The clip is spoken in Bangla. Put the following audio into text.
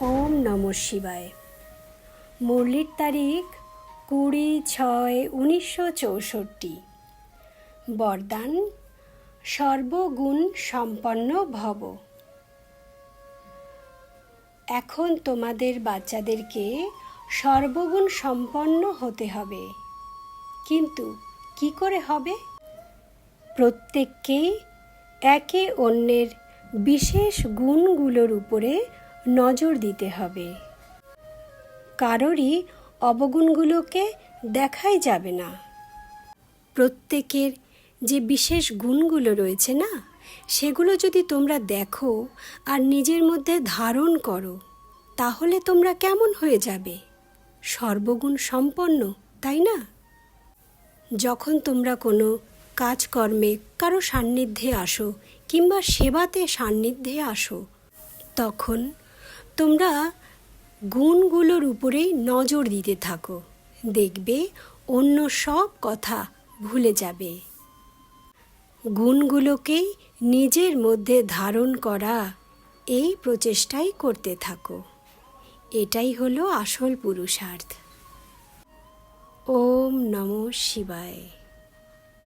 ওম নম শিবায়। মুরলির তারিখ কুড়ি ছয় উনিশশো চৌষট্টি। বরদান সর্বগুণ সম্পন্ন ভব। এখন তোমাদের বাচ্চাদেরকে সর্বগুণ সম্পন্ন হতে হবে। কিন্তু কি করে হবে? প্রত্যেককেই একে অন্যের বিশেষ গুণগুলোর উপরে নজর দিতে হবে। কারোরই অবগুণগুলোকে দেখাই যাবে না। প্রত্যেকের যে বিশেষ গুণগুলো রয়েছে না, সেগুলো যদি তোমরা দেখো আর নিজের মধ্যে ধারণ করো, তাহলে তোমরা কেমন হয়ে যাবে? সর্বগুণ সম্পন্ন, তাই না? যখন তোমরা কোনো কাজকর্মে কারও সান্নিধ্যে আসো কিংবা সেবাতে সান্নিধ্যে আসো, তখন তোমরা গুণগুলোর উপরেই নজর দিতে থাকো। দেখবে অন্য সব কথা ভুলে যাবে। গুণগুলোকেই নিজের মধ্যে ধারণ করা এই প্রচেষ্টাই করতে থাকো। এটাই হলো আসল পুরুষার্থ। ওম নমঃ শিবায়।